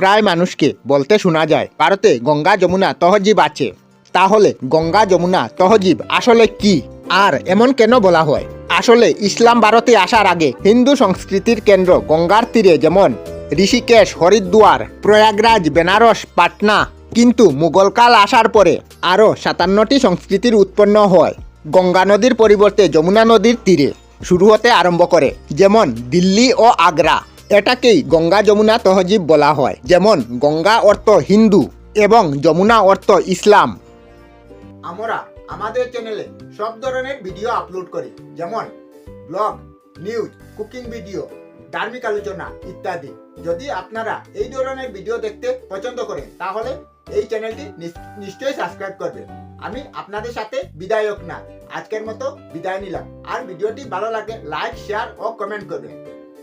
প্রায় মানুষকে বলতে শোনা যায়, ভারতে গঙ্গা যমুনা তহজিব আছে। তাহলে গঙ্গা যমুনা তহজিব আসলে কি? আর এমন কেন বলা হয়? আসলে ইসলাম ভারতে আসার আগে হিন্দু সংস্কৃতির কেন্দ্র গঙ্গার তীরে যেমন ঋষিকেশ, হরিদ্বার, প্রয়াগরাজ, বেনারস, পাটনা, কিন্তু মুঘলকাল আসার পরে আরও সাতান্নটি সংস্কৃতির উৎপন্ন হয়। গঙ্গা নদীর পরিবর্তে যমুনা নদীর তীরে শুরু হতে আরম্ভ করে, যেমন দিল্লি ও আগ্রা। এটাকেই গঙ্গা যমুনা তহজিব বলা হয়। যেমন, গঙ্গা অর্থ হিন্দু এবং যমুনা অর্থ ইসলাম। আমরা আমাদের চ্যানেলে সব ধরনের ভিডিও আপলোড করি। যেমন ব্লগ নিউজ কুকিং ভিডিও ধার্মিক আলোচনা ইত্যাদি। যদি আপনারা এই ধরনের ভিডিও দেখতে পছন্দ করেন, তাহলে এই চ্যানেলটি নিশ্চয়ই সাবস্ক্রাইব করবেন। আমি আপনাদের সাথে বিদায়ক না, আজকের মতো বিদায় নিলাম। আর ভিডিওটি ভালো লাগে লাইক শেয়ার ও কমেন্ট করবেন।